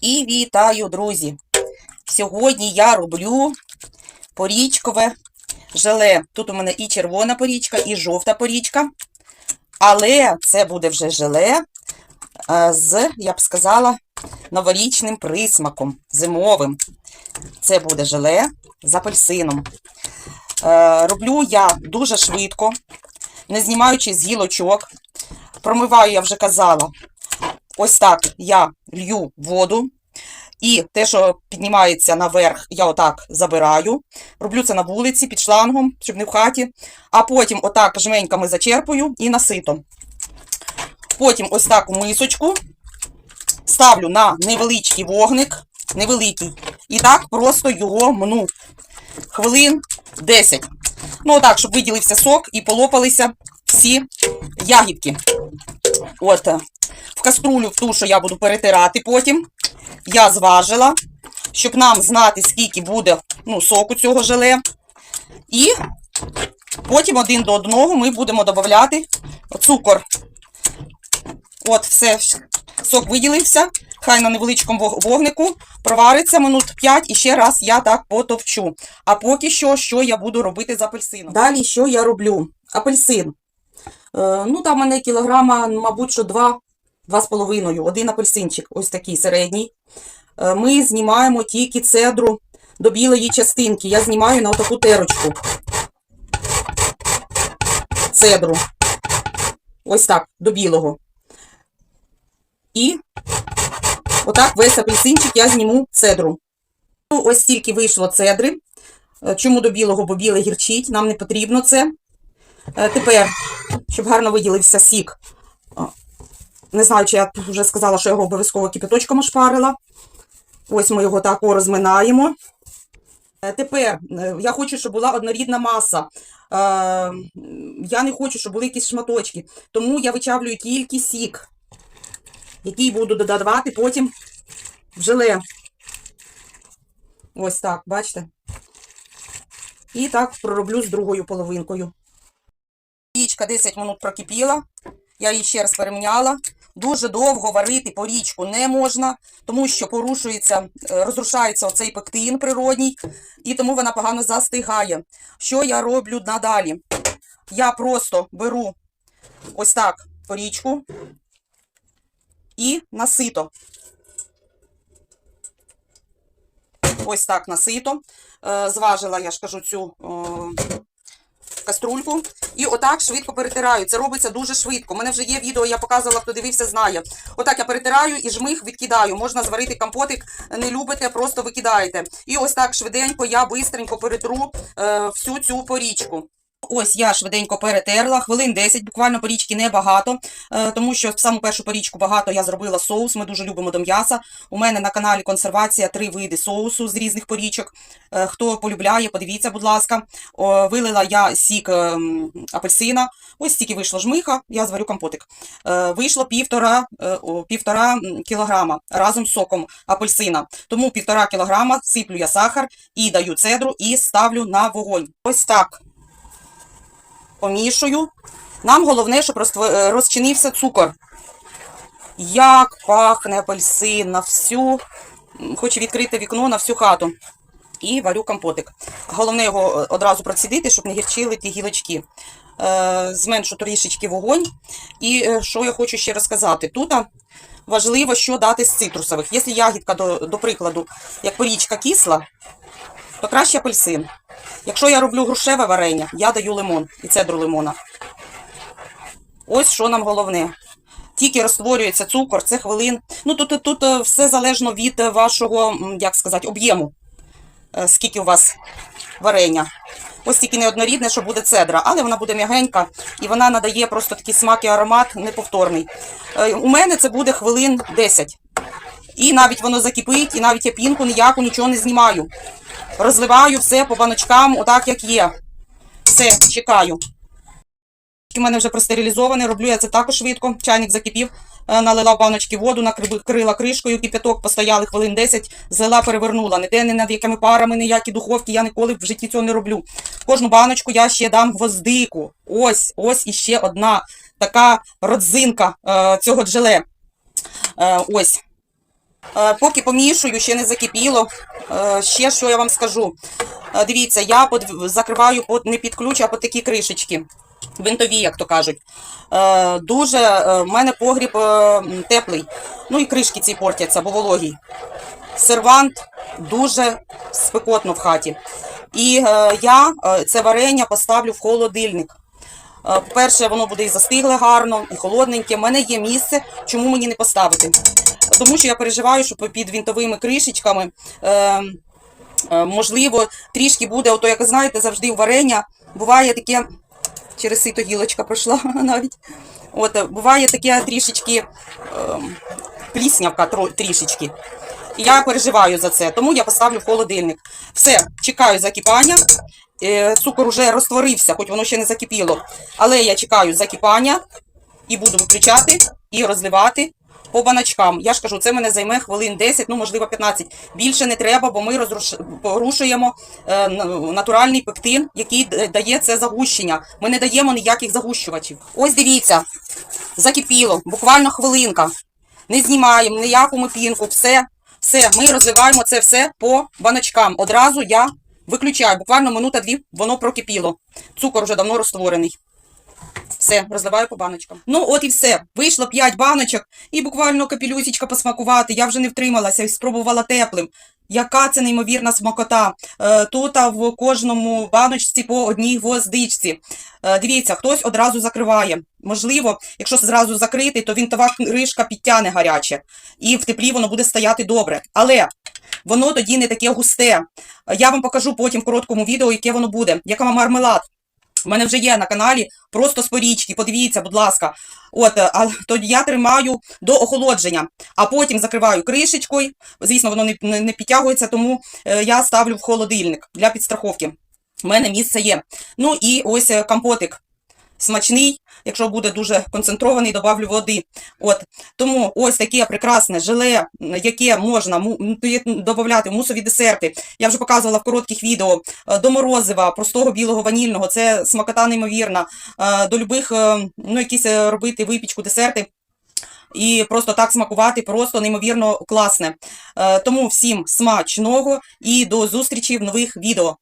І вітаю, друзі! Сьогодні я роблю порічкове желе. Тут у мене і червона порічка, і жовта порічка. Але це буде вже желе е, з, я б сказала, новорічним присмаком, зимовим. Це буде желе з апельсином. Е, Роблю я дуже швидко, не знімаючи з гілочок. Промиваю, я вже казала, ось так я лью воду. І те, що піднімається наверх, я отак забираю. Роблю це на вулиці під шлангом, щоб не в хаті. А потім отак жменьками зачерпую і насито. Потім ось так у мисочку ставлю на невеличкий вогник, невеликий. І так просто його мну. Хвилин 10. Ну, отак, щоб виділився сок і полопалися всі ягідки. От, каструлю, в ту, що я буду перетирати потім, я зважила, щоб нам знати, скільки буде ну, соку цього желе. І потім один до одного ми будемо додавати цукор. От, все, сок виділився. Хай на невеличкому вогнику провариться минут 5 і ще раз я так потовчу. А поки що, що я буду робити з апельсином? Далі, що я роблю? Апельсин. Е, ну, там мене кілограма, мабуть, що два, два з половиною. Один апельсинчик, ось такий середній. Е, ми знімаємо тільки цедру до білої частинки. Я знімаю на таку терочку. Цедру. Ось так, до білого. І отак весь апельсинчик я зніму цедру. Ну, ось стільки вийшло цедри. Е, Чому до білого? Бо біле гірчить, нам не потрібно це. Е, Тепер, щоб гарно виділився сік. Не знаю, чи я вже сказала, що його обов'язково кипяточком ошпарила. Ось ми його так розминаємо. Е, Тепер е, я хочу, щоб була однорідна маса. Е, Я не хочу, щоб були якісь шматочки. Тому я вичавлюю тільки сік, який буду додавати потім в желе. Ось так, бачите? І так пророблю з другою половинкою. Річка 10 минут прокипіла. Я її ще раз переміняла. Дуже довго варити порічку не можна, тому що порушується, е, розрушається оцей пектин природній, і тому вона погано застигає. Що я роблю надалі? Я просто беру ось так порічку і насито. Ось так насито. Е, Зважила, я ж кажу, цю каструльку. І отак швидко перетираю. Це робиться дуже швидко. У мене вже є відео, я показувала, хто дивився, знає. Отак я перетираю і жмих відкидаю. Можна зварити компотик, не любите, просто викидаєте. І ось так швиденько я бистренько перетру е, всю цю порічку. Ось я швиденько перетерла, хвилин 10, буквально порічки небагато, е, тому що в саму першу порічку багато я зробила соус, ми дуже любимо до м'яса. У мене на каналі консервація три види соусу з різних порічок. Е, Хто полюбляє, подивіться, будь ласка. Вилила я сік ем, апельсина, ось стільки вийшло жмиха, я зварю компотик. Е, Вийшло півтора, півтора кілограма разом з соком апельсина. Тому півтора кілограма сиплю я сахар і даю цедру і ставлю на вогонь. Ось так помішую. Нам головне, щоб е, розчинився цукор. Як пахне апельсин на всю, хочу відкрити вікно на всю хату. І варю компотик. Головне його е, одразу процідити, щоб не гірчили ті гілочки. Е, зменшу трішечки вогонь. І що я хочу ще розказати. Тут важливо, що дати з цитрусових. Якщо ягідка, до, до прикладу, як порічка кисла, то краще апельсин. Якщо я роблю грушеве варення, я даю лимон і цедру лимона. Ось що нам головне. Тільки розтворюється цукор, це хвилин. Ну тут, тут, е, все залежно від вашого, як сказати, об'єму, Е, скільки у вас варення. Ось тільки неоднорідне, що буде цедра, але вона буде м'ягенька і вона надає просто такий смак і аромат неповторний. Е, У мене це буде хвилин 10. І навіть воно закипить, і навіть я пінку ніяку нічого не знімаю. Розливаю все по баночкам, отак як є. Все, чекаю. У мене вже простерилізоване, роблю я це також швидко. Чайник закипів, е, налила в баночки воду, накрила кришкою, кипяток, постояли хвилин 10, злила, перевернула. Ніде не над якими парами, ніякі духовки, я ніколи в житті цього не роблю. В кожну баночку я ще дам гвоздику. Ось, ось іще одна така родзинка е, цього джеле. Е, ось. Е, Поки помішую, ще не закипіло. Е, Ще що я вам скажу. Е, Дивіться, я под... закриваю под... не під ключ, а під такі кришечки. Винтові, як то кажуть. Дуже в мене погріб теплий. Ну і кришки ці портяться, бо вологі. Сервант дуже спекотно в хаті. І я це варення поставлю в холодильник. По-перше, воно буде і застигле гарно, і холодненьке. У мене є місце, чому мені не поставити. Тому що я переживаю, що під вінтовими кришечками, е, е, можливо, трішки буде, ото, як знаєте, завжди у варення буває таке, через сито гілочка пройшла навіть. От, е, буває таке трішечки е, пліснявка трішечки. І я переживаю за це, тому я поставлю в холодильник. Все, чекаю закипання. Е, Цукор уже розтворився, хоч воно ще не закипіло. Але я чекаю закипання і буду виключати і розливати по баночкам. Я ж кажу, це мене займе хвилин 10, ну можливо 15. Більше не треба, бо ми порушуємо е, натуральний пектин, який дає це загущення. Ми не даємо ніяких загущувачів. Ось дивіться, закипіло, буквально хвилинка. Не знімаємо ніяку ми пінку, все, все. Ми розливаємо це все по баночкам. Одразу я виключаю, буквально минута-дві, воно прокипіло. Цукор вже давно розтворений. Все, розливаю по баночкам. Ну, от і все. Вийшло 5 баночок і буквально капелюсічка посмакувати. Я вже не втрималася і спробувала теплим. Яка це неймовірна смакота. Е, тут в кожному баночці по одній гвоздичці. Е, дивіться, хтось одразу закриває. Можливо, якщо зразу закрити, то вінтова кришка підтягне гаряче. І в теплі воно буде стояти добре. Але воно тоді не таке густе. Я вам покажу потім в короткому відео, яке воно буде. Яка мармелад. У мене вже є на каналі просто спорічки. Подивіться, будь ласка. От, е, а тоді я тримаю до охолодження, а потім закриваю кришечкою. Звісно, воно не, не, не підтягується, тому е, я ставлю в холодильник для підстраховки. У мене місце є. Ну і ось е, компотик. Смачний, якщо буде дуже концентрований, добавлю води. От тому ось таке прекрасне желе, яке можна додати в мусові десерти. Я вже показувала в коротких відео е, до морозива, простого білого ванільного. Це смакота неймовірна. Е, До любих, е, ну, якісь робити випічку, десерти. І просто так смакувати, просто неймовірно класне. Тому всім смачного і до зустрічі в нових відео.